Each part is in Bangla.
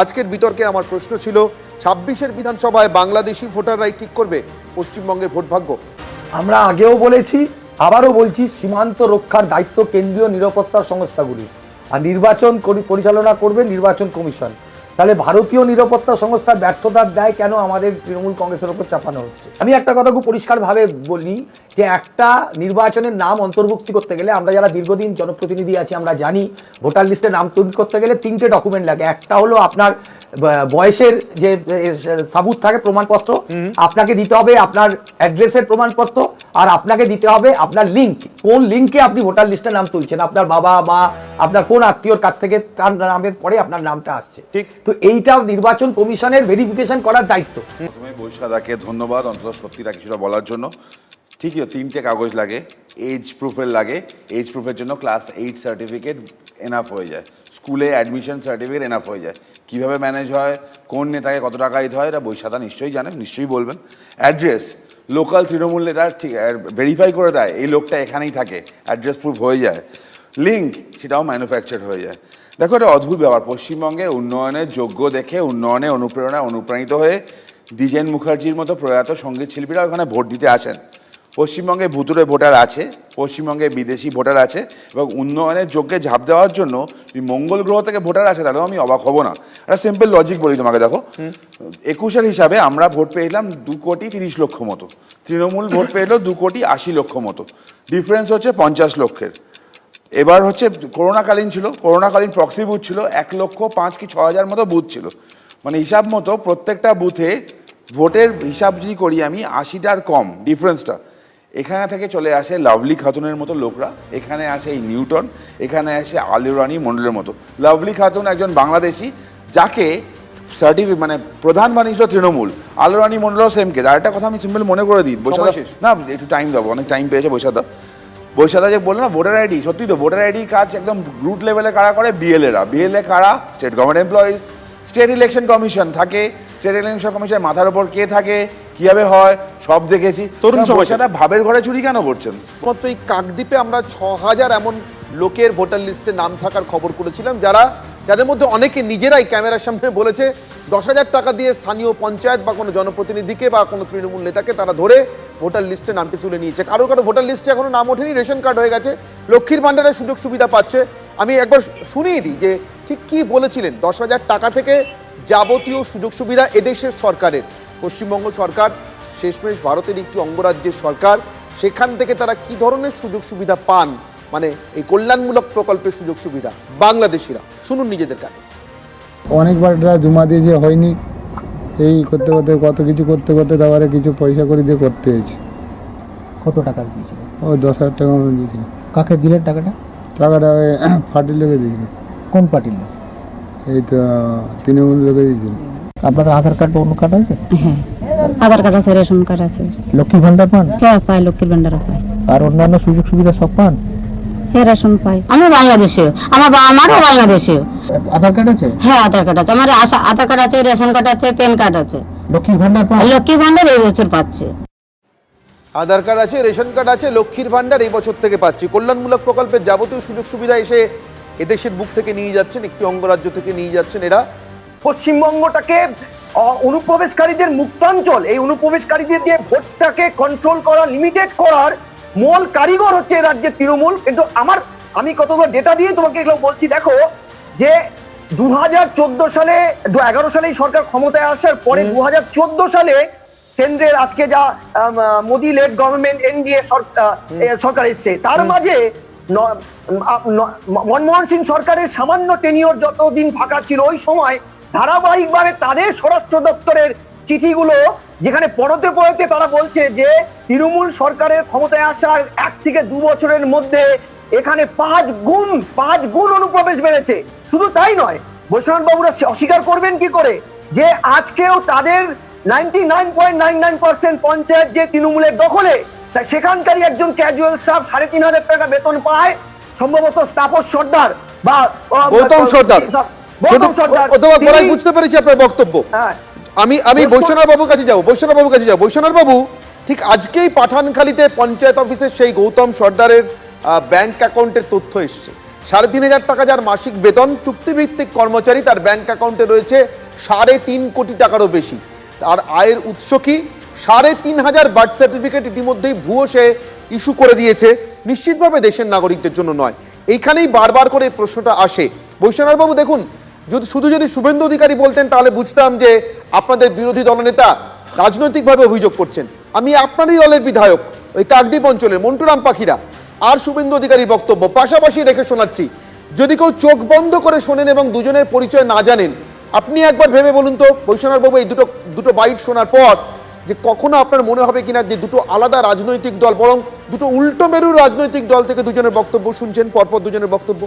আজকের বিতর্কে আমার প্রশ্ন ছিল, ছাব্বিশের বিধানসভায় বাংলাদেশি ভোটাররাই ঠিক করবে পশ্চিমবঙ্গের ভোট ভাগ্য আমরা আগেও বলেছি, আবারও বলছি, সীমান্ত রক্ষার দায়িত্ব কেন্দ্রীয় নিরাপত্তা সংস্থাগুলি আর নির্বাচন পরিচালনা করবে নির্বাচন কমিশন। তাহলে ভারতীয় নিরাপত্তা সংস্থার ব্যর্থতার দেয় কেন আমাদের তৃণমূল কংগ্রেসের ওপর চাপানো হচ্ছে? আমি একটা কথা খুব পরিষ্কারভাবে বলি যে একটা নির্বাচনের নাম অন্তর্ভুক্তি করতে গেলে আমরা যারা দীর্ঘদিন জনপ্রতিনিধি আছি, আমরা জানি, ভোটার লিস্টে নাম তৈরি করতে গেলে তিনটে ডকুমেন্ট লাগে। একটা হলো আপনার বয়সের যে সাবুত থাকে প্রমাণপত্র আপনাকে দিতে হবে আপনার অ্যাড্রেসের প্রমাণপত্র আর আপনাকে দিতে হবে আপনার লিঙ্ক কোন লিঙ্কে আপনি ভোটার লিস্টে নাম তুলছেন? আপনার বাবা মা আপনার কোন আত্মীয়র কাছ থেকে তার নামের পরে আপনার নামটা আসছে? ঠিক। তো এইটা নির্বাচন কমিশনের ভেরিফিকেশন করার দায়িত্ব। প্রথমে বৈশাদাকে ধন্যবাদ অন্তত সত্যিটা কিছুটা বলার জন্য। ঠিকই তিনটে কাগজ লাগে এজ প্রুফের লাগে। এজ প্রুফের জন্য ক্লাস এইট সার্টিফিকেট এনাফ হয়ে যায়। স্কুলে অ্যাডমিশন সার্টিফিকেট এনাফ হয়ে যায়। কীভাবে ম্যানেজ হয়, কোন নেতাকে কত টাকা দিতে হয়, এটা বৈশাদা নিশ্চয়ই জানেন নিশ্চয়ই বলবেন। অ্যাড্রেস লোকাল তৃণমূল নেতা, ঠিক ভেরিফাই করে দেয়, এই লোকটা এখানেই থাকে অ্যাড্রেস প্রুফ হয়ে যায়। লিঙ্ক সেটাও ম্যানুফ্যাকচার হয়ে যায়। দেখো, এটা অদ্ভুত ব্যাপার, পশ্চিমবঙ্গে উন্নয়নের যোগ্য দেখে, উন্নয়নে অনুপ্রেরণা অনুপ্রাণিত হয়ে, দ্বিজেন মুখার্জির মতো প্রয়াত সংগীত শিল্পীরা ওখানে ভোট দিতে আসেন। পশ্চিমবঙ্গে ভুতুরে ভোটার আছে, পশ্চিমবঙ্গে বিদেশি ভোটার আছে এবং উন্নয়নের যোগ্যে ঝাঁপ দেওয়ার জন্য মঙ্গল গ্রহ থেকে ভোটার আছে তাহলেও আমি অবাক হব না। একটা সিম্পল লজিক বলি তোমাকে, দেখো। একুশের হিসাবে আমরা ভোট পেয়েছিলাম দু কোটি তিরিশ লক্ষ মতো। তৃণমূল ভোট পেল দু কোটি আশি লক্ষ মতো। ডিফারেন্স হচ্ছে পঞ্চাশ লক্ষের। এবার হচ্ছে করোনাকালীন ছিল, করোনাকালীন প্রক্সি বুথ ছিল, এক লক্ষ পাঁচ কি ছ হাজার মতো বুথ ছিল। মানে হিসাব মতো প্রত্যেকটা বুথে ভোটের হিসাব যদি করি আমি, আশিটার কম ডিফারেন্সটা এখানে থেকে চলে আসে লাভলি খাতুনের মতো লোকরা এখানে আসে এই নিউটন এখানে আসে আলিরানি মণ্ডলের মতো। লাভলি খাতুন একজন বাংলাদেশি যাকে সার্টিফিকেট মানে প্রধান বানিয়েছিল তৃণমূল। আলোরানি মণ্ডল সেমকে আর একটা কথা আমি সিম্পল মনে করে দিই বৈশাখ না একটু টাইম দেবো অনেক টাইম পেয়েছে বৈশাখদা। বৈশাখদা যে বলল না ভোটার আইডি সত্যি তো ভোটার আইডির কাজ একদম রুট লেভেলে কারা করে? বিএলএরা বিএলএ কারা? State government employees state election commission থাকে। স্টেট ইলেকশন কমিশনের মাথার উপর কে থাকে? কীভাবে হয় সব দেখেছি। তরুণ। বৈশাখদা ভাবের ঘরে চুরি কেন করছেন? মাত্র এই কাকদ্বীপে আমরা ছ হাজার এমন লোকের ভোটার লিস্টে নাম থাকার খবর করেছিলাম যারা যাদের মধ্যে অনেকে নিজেরাই ক্যামেরার সামনে বলেছে দশ হাজার টাকা দিয়ে স্থানীয় পঞ্চায়েত বা কোনো জনপ্রতিনিধিকে বা কোনো তৃণমূল নেতাকে তারা ধরে ভোটার লিস্টে নামটি তুলে নিয়েছে। কারও কারও ভোটার লিস্টে এখনও নাম ওঠেনি রেশন কার্ড হয়ে গেছে লক্ষ্মীর ভাণ্ডারের সুযোগ সুবিধা পাচ্ছে। আমি একবার শুনিয়ে দিই যে ঠিক কী বলেছিলেন দশ হাজার টাকা থেকে যাবতীয় সুযোগ সুবিধা এদেশের সরকারের। পশ্চিমবঙ্গ সরকার শেষমেশ ভারতের একটি অঙ্গরাজ্যের সরকার সেখান থেকে তারা কি ধরনের সুযোগ সুবিধা পান? মানে এই কল্যাণমূলক প্রকল্পের সুযোগ সুবিধা বাংলাদেশিরা। শুনুন নিজেদের কানে। অনেকবার এটা জমা দিয়ে যে হয়নি এই করতে করতে কত কিছু করতে করতে তারপরে কিছু পয়সা করে দিয়ে করতে হয়েছে। কত টাকা দিয়েছিল? ও দশ হাজার টাকা মতো দিয়েছিল। কাকে দিলেন টাকাটা? টাকাটা ওই পার্টির লোকে দিয়েছিল। কোন পার্টির লোক? এই তো তৃণমূল লোকে দিয়েছিল। আপনার আধার কার্ড বা অন্য কার্ড আছে? হ্যাঁ আধার কার্ড আছে রেশন কার্ড আছে। লক্ষ্মী ভান্ডার পান? হ্যাঁ পাই লক্ষ্মীর ভান্ডারও পাই। আর অন্যান্য সুযোগ সুবিধা সব পান? হ্যাঁ রেশন পাই। আমি বাংলাদেশে আমার বাবা আমারও বাংলাদেশে আধার কার্ড আছে? হ্যাঁ আধার কার্ড আছে। আমার আধার কার্ড আছে রেশন কার্ড আছে প্যান কার্ড আছে। লক্ষ্মী ভান্ডার পান? লক্ষ্মী ভান্ডার এই বছর পাচ্ছে। আধার কার্ড আছে রেশন কার্ড আছে লক্ষ্মীর ভান্ডার এই বছর থেকে পাচ্ছি। কল্যাণমূলক প্রকল্পের যাবতীয় সুযোগ সুবিধা এসে এদেশের বুক থেকে নিয়ে যাচ্ছেন একটি অঙ্গরাজ্য থেকে নিয়ে যাচ্ছেন এরা। পশ্চিমবঙ্গটাকে অনুপ্রবেশকারীদের মুক্তাঞ্চল এই অনুপ্রবেশকারীদের দিয়ে ভোটটাকে কন্ট্রোল করা লিমিটেড করার মূল কারিগর হচ্ছে এই রাজ্যের তৃণমূল। কিন্তু আমার আমি কতগুলো ডেটা দিয়ে তোমাকে এগুলো বলছি দেখো যে দু হাজার চোদ্দ সালে দু এগারো সালে সরকার ক্ষমতায় আসার পরে দু হাজার চোদ্দ সালে কেন্দ্রের আজকে যা মোদি লেড গভর্নমেন্ট এনডিএ সরকার এসছে তার মাঝে মনমোহন সিং সরকারের সামান্য টেনিওর যতদিন ফাঁকা ছিল ওই সময় ধারাবাহিকভাবে তাদের স্বরাষ্ট্র দপ্তরের চিঠিগুলো যেখানে পড়তে পড়তে তারা বলছে যে তৃণমূল সরকারের ক্ষমতায় আসার এক থেকে দু বছরের মধ্যে এখানে পাঁচ গুণ পাঁচ গুণ অনুপ্রবেশ বেড়েছে। শুধু তাই নয় বৈশ্বনাথ বাবুরা অস্বীকার করবেন কি করে? যে আজকেও তাদের ninety nine point nine nine percent panchayat যে তৃণমূলের দখলে তা সেখানকারই একজন ক্যাজুয়াল স্টাফ সাড়ে তিন হাজার টাকা বেতন পায় সম্ভবত তাপস সর্দার বা গৌতম সর্দার। অথবা বুঝতে পেরেছি আপনার বক্তব্য। হ্যাঁ। আমি আমি বৈশ্বনাথ বাবুর কাছে যাব বৈশ্বনাথ বাবুর কাছে যাব। বৈশ্বনাথ বাবু ঠিক আজকেই পাঠানখালীতে পঞ্চায়েত অফিসের সেই গৌতম সর্দারের ব্যাংক অ্যাকাউন্টের তথ্য এসছে। সাড়ে তিন হাজার টাকা যার মাসিক বেতন চুক্তিভিত্তিক কর্মচারী তার ব্যাংক অ্যাকাউন্টে রয়েছে সাড়ে তিন কোটি টাকারও বেশি। তার আয়ের উৎস কি? সাড়ে তিন হাজার বার্থ সার্টিফিকেট ইতিমধ্যেই ভুয়ো সে ইস্যু করে দিয়েছে। নিশ্চিতভাবে দেশের নাগরিকদের জন্য নয়। এইখানেই বারবার করে প্রশ্নটা আসে। বৈশ্বনাথবাবু দেখুন যদি শুধু যদি শুভেন্দু অধিকারী বলতেন, তাহলে বুঝতাম যে আপনাদের বিরোধী দলনেতা রাজনৈতিকভাবে অভিযোগ করছেন। আমি আপনারই দলের বিধায়ক, ওই কাকদ্বীপ অঞ্চলের মন্টুরাম পাখিরা। আর শুভেন্দু অধিকারীর বক্তব্য পাশাপাশি রেখে শোনাচ্ছি। যদি কেউ চোখ বন্ধ করে শোনেন এবং দুজনের পরিচয় না জানেন, আপনি একবার ভেবে বলুন তো বৈশ্বনাথবাবু এই দুটো দুটো বাইট শোনার পর যে কখনো আপনার মনে হবে কিনা যে দুটো আলাদা রাজনৈতিক দল, বরং দুটো উল্টো মেরুর রাজনৈতিক দল থেকে দুজনের বক্তব্য শুনছেন, পরপর দুজনের বক্তব্য।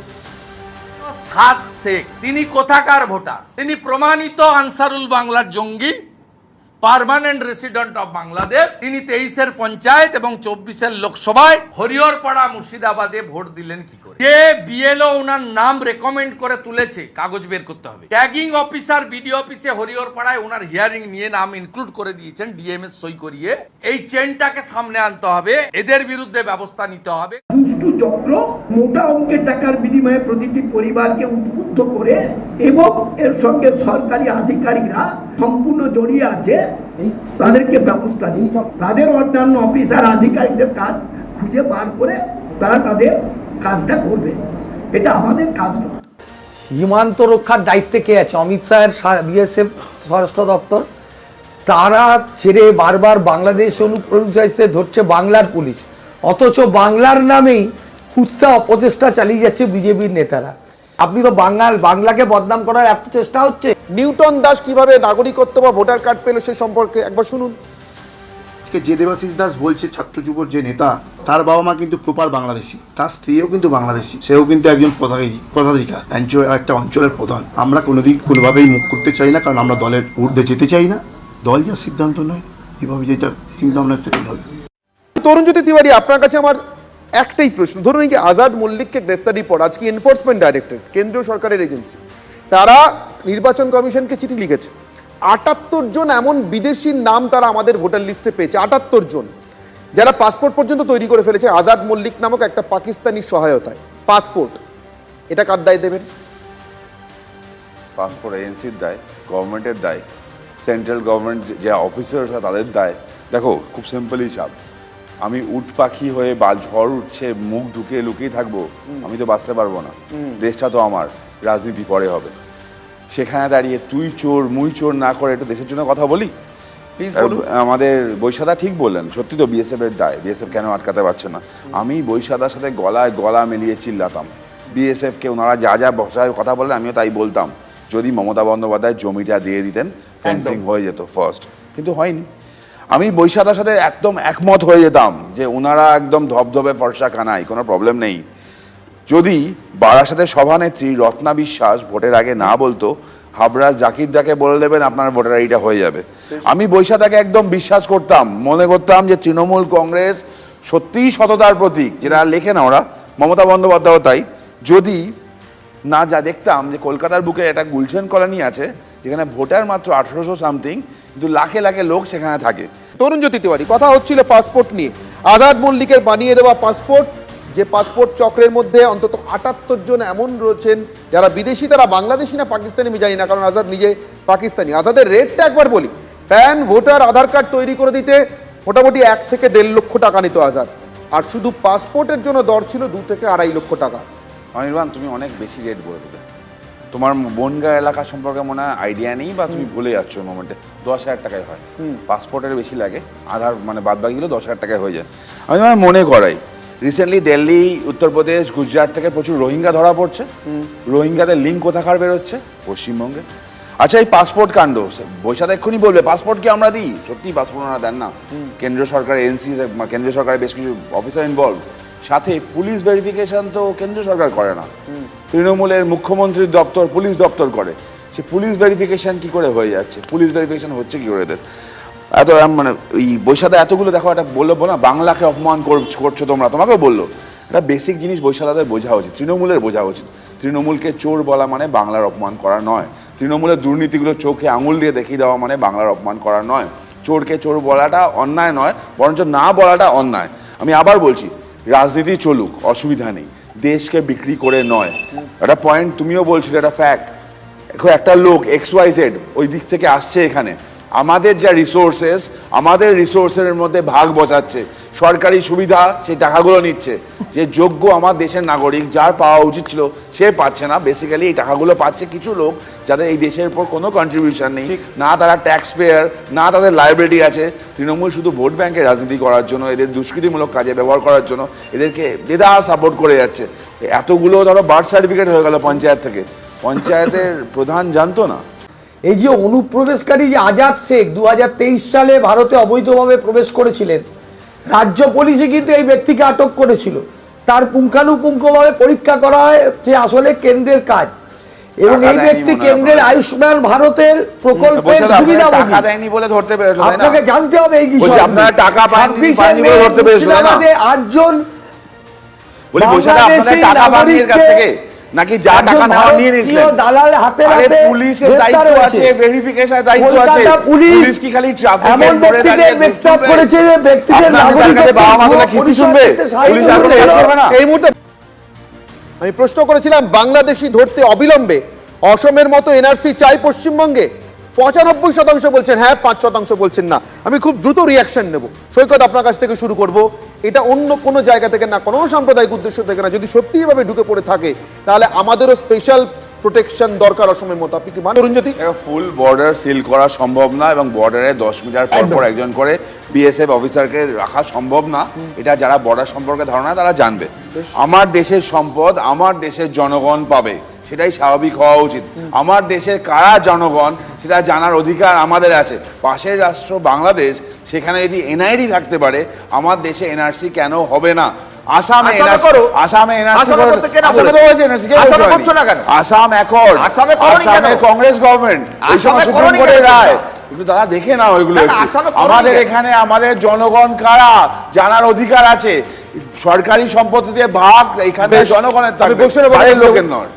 সাদ শেখ। তিনি কোথাকার ভোটার? তিনি প্রমাণিত আনসারুল বাংলার জঙ্গি। Permanent resident of Bangladesh. তিনি তেইশের পঞ্চায়েত এবং চব্বিশের লোকসভায় হরিহরপাড়া মুর্শিদাবাদে ভোট দিলেন কি করে? যে বিএলও ওনার নাম রেকমেন্ড করে তুলেছে, কাগজ বের করতে হবে। ট্যাগিং অফিসার বিডিও অফিসে হরিহরপাড়ায় ওনার হিয়ারিং নিয়ে নাম ইনক্লুড করে দিয়েছেন ডিএমএস সই করিয়ে। এই চেনটাকে সামনে আনতে হবে, এদের বিরুদ্ধে ব্যবস্থা নিতে হবে। দুষ্টু চক্র মোটা অঙ্কের টাকার বিনিময়ে প্রতিটি পরিবারকে উদ্বুদ্ধ করে এবং এর সঙ্গে সরকারি আধিকারিকরা সম্পূর্ণ জড়িয়ে আছে তাদেরকে ব্যবস্থা নিই। তাদের অন্যান্য অফিসার, আধিকারিকদের কাজ খুঁজে বার করে তারা তাদের কাজটা করবে। এটা আমাদের কাজ নয়। সীমান্ত রক্ষার দায়িত্বে কে আছে? অমিত শাহের বিএসএফ স্বরাষ্ট্র দপ্তর। তারা ছেড়ে বারবার বাংলাদেশ অনুপ্রবেশে ধরছে বাংলার পুলিশ। অথচ বাংলার নামেই কুৎসা অপচেষ্টা চালিয়ে যাচ্ছে বিজেপির নেতারা। আপনি তো বাঙাল বাংলাকে বদনাম করার এত চেষ্টা হচ্ছে। নিউটন দাস কীভাবে নাগরিকত্ব বা ভোটার কার্ড পেল সে সম্পর্কে একবার শুনুন। আজকে যে দেবাশিস দাস বলছে ছাত্র যুবর যে নেতা তার বাবা মা কিন্তু প্রপার বাংলাদেশি। তার স্ত্রীও কিন্তু বাংলাদেশি। সেও কিন্তু একজন পদাধিকারী পদাধিকার। অঞ্চল একটা অঞ্চলের প্রধান। আমরা কোনোদিন কোনোভাবেই মুখ করতে চাই না কারণ আমরা দলের ঊর্ধ্বে যেতে চাই না। দল যা সিদ্ধান্ত নেয় এভাবে যেটা চিন্তা ভাবনা সেটাই হবে। তরুণজ্যোতি তিওয়ারি আপনার কাছে আমার একটাই প্রশ্ন, ধরুন এই যে আজাদ মল্লিককে গ্রেফতারি পর, আজকে এনফোর্সমেন্ট ডাইরেক্টরেট কেন্দ্রীয় সরকারের এজেন্সি তারা নির্বাচন কমিশনকে চিঠি লিখেছে। আটাত্তর জন এমন বিদেশির নাম তারা আমাদের ভোটার লিস্টে পেয়েছে, আটাত্তর জন। যারা পাসপোর্ট পর্যন্ত তৈরি করে ফেলেছে, আজাদ মল্লিক নামক একটা পাকিস্তানি সহায়তায়। পাসপোর্ট এটা কার দায় দেবেন? পাসপোর্ট এজেন্সির দায় গভর্নমেন্টের দায়। সেন্ট্রাল গভর্নমেন্ট যে অফিসার তাদের দায়। দেখো, খুব সিম্পল হিসাব আমি উট পাখি হয়ে বা ঝড় উঠছে মুখ ঢুকিয়ে লুকিয়ে থাকব আমি তো বাঁচতে পারব না। দেশটা তো আমার রাজনীতি পরে হবে। সেখানে দাঁড়িয়ে তুই চোর মুই চোর না করে একটু দেশের জন্য কথা বলি? আমাদের বৈশাদা ঠিক বললেন সত্যি তো বিএসএফ এর দায় বিএসএফ কেন আটকাতে পারছে না? আমি বৈশাদার সাথে গলায় গলা মিলিয়ে চিল্লাতাম। বিএসএফ কে ওনারা যা যা বসায় কথা বললেন আমিও তাই বলতাম। যদি মমতা বন্দ্যোপাধ্যায় জমিটা দিয়ে দিতেন ফেন্সিং হয়ে যেত ফার্স্ট কিন্তু হয়নি। আমি বৈশাদার সাথে একদম একমত হয়ে যেতাম যে ওনারা একদম ধবধবে ফর্সা কানাই, কোনো প্রবলেম নেই। যদি বারাসাতের সভানেত্রী রত্না বিশ্বাস ভোটের আগে না বলতো হাবড়া জাকির দাকে বলে দেবেন আপনার ভোটার আইডিটা হয়ে যাবে। আমি বৈশাখাকে একদম বিশ্বাস করতাম, মনে করতাম যে তৃণমূল কংগ্রেস সত্যিই সততার প্রতীক, যেটা লেখে না ওরা, মমতা বন্দ্যোপাধ্যায় তাই। যদি না যা দেখতাম যে কলকাতার বুকে একটা গুলশান কলোনি আছে, যেখানে ভোটার মাত্র আঠারোশো সামথিং কিন্তু লাখে লাখে লোক সেখানে থাকে। তরুণজ্যোতি তিওয়ারি, কথা হচ্ছিল পাসপোর্ট নিয়ে। আজাদ মল্লিকের বানিয়ে দেওয়া পাসপোর্ট যে পাসপোর্ট চক্রের মধ্যে অন্তত আটাত্তর জন এমন রয়েছেন, যারা বিদেশি, তারা বাংলাদেশি না পাকিস্তানি, আমি জানি না, কারণ আজাদ নিজে পাকিস্তানি। আজাদের রেটটা একবার বলি প্যান ভোটার আধার কার্ড তৈরি করে দিতে মোটামুটি এক থেকে দেড় লক্ষ টাকা নিত আজাদ। আর শুধু পাসপোর্টের জন্য দর ছিল দু থেকে আড়াই লক্ষ টাকা। অনির্বাণ তুমি অনেক বেশি রেট বলে দেবে। তোমার বনগা এলাকা সম্পর্কে মনে হয় আইডিয়া নেই বা তুমি ভুলে যাচ্ছ ওই মোমেন্টে দশ হাজার টাকায় হয়। পাসপোর্টের বেশি লাগে। আধার মানে বাদ বাকিগুলো দশ হাজার টাকায় হয়ে যায়। আমি তোমার মনে করাই রিসেন্টলি দিল্লি উত্তরপ্রদেশ গুজরাট থেকে প্রচুর রোহিঙ্গা ধরা পড়ছে। রোহিঙ্গাদের লিঙ্ক কোথাকার বেরোচ্ছে? পশ্চিমবঙ্গে। আচ্ছা এই পাসপোর্ট কাণ্ড বৈশাখ এক্ষুনি বলবে পাসপোর্ট কি আমরা দিই? সত্যি পাসপোর্ট ওনারা দেন না। কেন্দ্রীয় সরকার এনসি কেন্দ্রীয় সরকারের বেশ কিছু অফিসার ইনভলভ সাথে পুলিশ ভেরিফিকেশন তো কেন্দ্রীয় সরকার করে না। তৃণমূলের মুখ্যমন্ত্রীর দপ্তর পুলিশ দপ্তর করে। সে পুলিশ ভেরিফিকেশন কি করে হয়ে যাচ্ছে? পুলিশ ভেরিফিকেশন হচ্ছে কি করে এদের? এত মানে এই বৈশাখে এতগুলো দেখো, একটা বলল না, বাংলাকে অপমান করছ তোমরা, তোমাকেও বলল। একটা বেসিক জিনিস বৈশাখাদের বোঝা উচিত, তৃণমূলের বোঝা উচিত। তৃণমূলকে চোর বলা মানে বাংলার অপমান করা নয়। তৃণমূলের দুর্নীতিগুলো চোখে আঙুল দিয়ে দেখিয়ে দেওয়া মানে বাংলার অপমান করা নয়। চোরকে চোর বলাটা অন্যায় নয়, বরঞ্চ না বলাটা অন্যায়। আমি আবার বলছি রাজনীতি চলুক, অসুবিধা নেই। দেশকে বিক্রি করে নয়। একটা পয়েন্ট তুমিও বলছিলে একটা ফ্যাক্ট একটা লোক এক্স ওয়াই জেড ওই দিক থেকে আসছে এখানে। আমাদের যা রিসোর্সেস আমাদের রিসোর্সের মধ্যে ভাগ বসাচ্ছে। সরকারি সুবিধা সেই টাকাগুলো নিচ্ছে। যে যোগ্য আমার দেশের নাগরিক যার পাওয়া উচিত ছিল সে পাচ্ছে না। বেসিক্যালি এই টাকাগুলো পাচ্ছে কিছু লোক যাদের এই দেশের উপর কোনো কন্ট্রিবিউশন নেই। না তারা ট্যাক্স পেয়ার না তাদের লাইব্রেরি আছে। তৃণমূল শুধু ভোট ব্যাংকে রাজনীতি করার জন্য এদের দুষ্কৃতিমূলক কাজে ব্যবহার করার জন্য এদেরকে বেদা সাপোর্ট করে যাচ্ছে। এতগুলো ধরো বার্থ সার্টিফিকেট হয়ে গেল পঞ্চায়েত থেকে। পঞ্চায়েতের প্রধান জানতো না? এই যে অনুপ্রবেশকারী যে আজাদ শেখ দু সালে ভারতে অবৈধভাবে প্রবেশ করেছিলেন রাজ্য পুলিশই কিন্তু এই ব্যক্তিকে আটক করেছিল। তার পুঙ্খানুপুঙ্খভাবে পরীক্ষা করা হয় যে আসলে কেন্দ্রের কাজ। এবং এই ব্যক্তি কেন্দ্রের আয়ুষ্মান ভারতের প্রকল্পের সুবিধাভোগী টাকা দেয়নি বলে ধরতে না? আপনাকে জানতে হবে এই বিষয়ে। আপনারা টাকা পাননি, পাননি বলে ধরতে পেরেছিল, না? আটজন বলি কাছ থেকে? নাকি যা টাকা নেওয়া নিয়ে নিয়েছিলেন? দালাল হাতে আরে হাতে পুলিশের দায়িত্ব আছে ভেরিফিকেশনের দায়িত্ব আছে। পুলিশ কি খালি ট্রাফিক এমন ব্যক্তিদের গ্রেফতার করেছে যে ব্যক্তিদের নাগরিকত্ব বাবা মা তোলা কিস্তি শুনবে? পুলিশ আর। কাজ করবে না। এই মুহূর্তে আমি প্রশ্ন করেছিলাম বাংলাদেশি ধরতে অবিলম্বে অসমের মতো এনআরসি চাই পশ্চিমবঙ্গে? পঁচানব্বই শতাংশ বলছেন হ্যাঁ পাঁচ শতাংশ বলছেন না। আমি খুব দ্রুত রিয়াকশন নেব। সৈকত আপনার কাছ থেকে শুরু করব। এটা অন্য কোনো জায়গা থেকে না কোনো সাম্প্রদায়িক উদ্দেশ্য থেকে না। যদি সত্যি এভাবে ঢুকে পড়ে থাকে তাহলে আমাদেরও স্পেশাল প্রোটেকশন দরকার অসমের মতো আপনি কি মানে অরুণজ্যোতি? ফুল বর্ডার সিল করা সম্ভব না এবং বর্ডারে দশ মিটার পর পর একজন করে বিএসএফ অফিসারকে রাখা সম্ভব না। এটা যারা বর্ডার সম্পর্কে ধারণা তারা জানবে। আমার দেশের সম্পদ আমার দেশের জনগণ পাবে। সেটাই স্বাভাবিক হওয়া উচিত। আমার দেশের কারা জনগণ সেটা জানার অধিকার আমাদের আছে। পাশের রাষ্ট্র বাংলাদেশ সেখানে যদি এনআইডি থাকতে পারে আমার দেশে এনআরসি কেন হবে না? আসামে আসামে। আসামে অ্যাকর্ড আসামে কংগ্রেস গভর্নমেন্ট? রায়। কিন্তু তারা দেখে না ওইগুলো আমাদের এখানে আমাদের জনগণ কারা? জানার অধিকার আছে। সরকারি সম্পত্তিতে ভাগ এখানে জনগণের থাকবে। লোকের নয়।